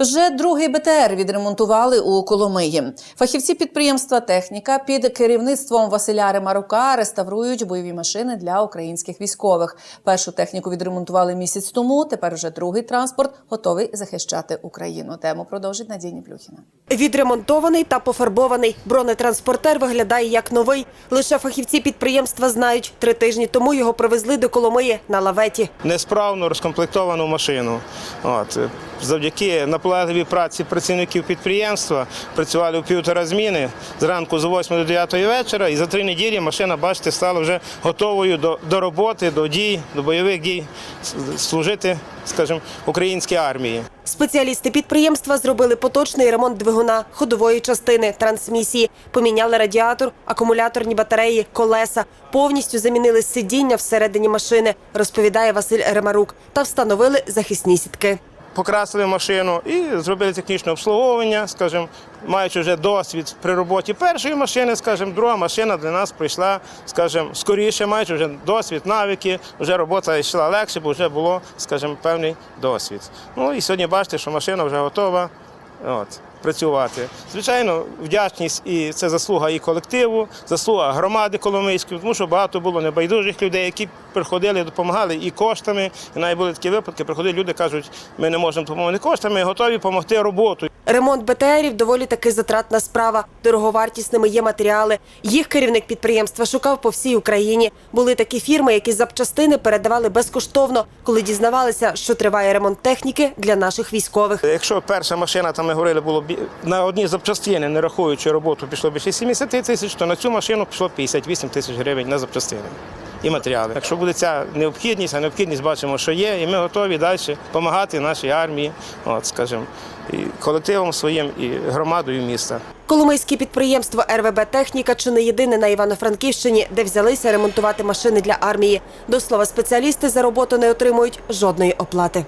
Вже другий БТР відремонтували у Коломиї. Фахівці підприємства Техніка під керівництвом Василя Ремарука реставрують бойові машини для українських військових. Першу техніку відремонтували місяць тому. Тепер вже другий транспорт готовий захищати Україну. Тему продовжить Надія Плюхіна. Відремонтований та пофарбований бронетранспортер виглядає як новий. Лише фахівці підприємства знають, три тижні тому його привезли до Коломиї на лаветі. несправно розкомплектовану машину. От. Завдяки наполегливій праці працівників підприємства. Працювали у півтора зміни зранку з 8 до 9 вечора, і за три неділі машина, бачите, стала вже готовою до, до роботи, до дій, до бойових дій, служити, скажімо, українській армії. Спеціалісти підприємства зробили поточний ремонт двигуна, ходової частини, трансмісії, поміняли радіатор, акумуляторні батареї, колеса, повністю замінили сидіння всередині машини, розповідає Василь Ремарук, та встановили захисні сітки. Покрасили машину і зробили технічне обслуговування, скажімо, маючи вже досвід при роботі першої машини, скажімо, друга машина для нас прийшла, скажімо, скоріше, маючи вже досвід, навики, вже робота йшла легше, бо вже було, скажімо, певний досвід. Ну і сьогодні бачите, що машина вже готова. От, працювати. Звичайно, вдячність і це заслуга і колективу, заслуга громади Коломийської, тому що багато було небайдужих людей, які приходили, допомагали і коштами. І навіть були такі випадки, приходили люди, кажуть, ми не можемо допомогти коштами, готові допомогти роботою. Ремонт БТРів доволі таки затратна справа. Дороговартісними є матеріали. Їх керівник підприємства шукав по всій Україні. Були такі фірми, які запчастини передавали безкоштовно, коли дізнавалися, що триває ремонт техніки для наших військових. Якщо перша машина, там ми говорили, було на одній запчастини, не рахуючи роботу, пішло більше 70 тисяч, то на цю машину пішло 58 тисяч гривень на запчастини. І матеріали. Якщо буде ця необхідність, а необхідність бачимо, що є, і ми готові далі допомагати нашій армії, от, скажімо, і колективом своїм, і громадою міста. Коломийське підприємство РВБ Техніка чи не єдине на Івано-Франківщині, де взялися ремонтувати машини для армії. До слова, спеціалісти за роботу не отримують жодної оплати.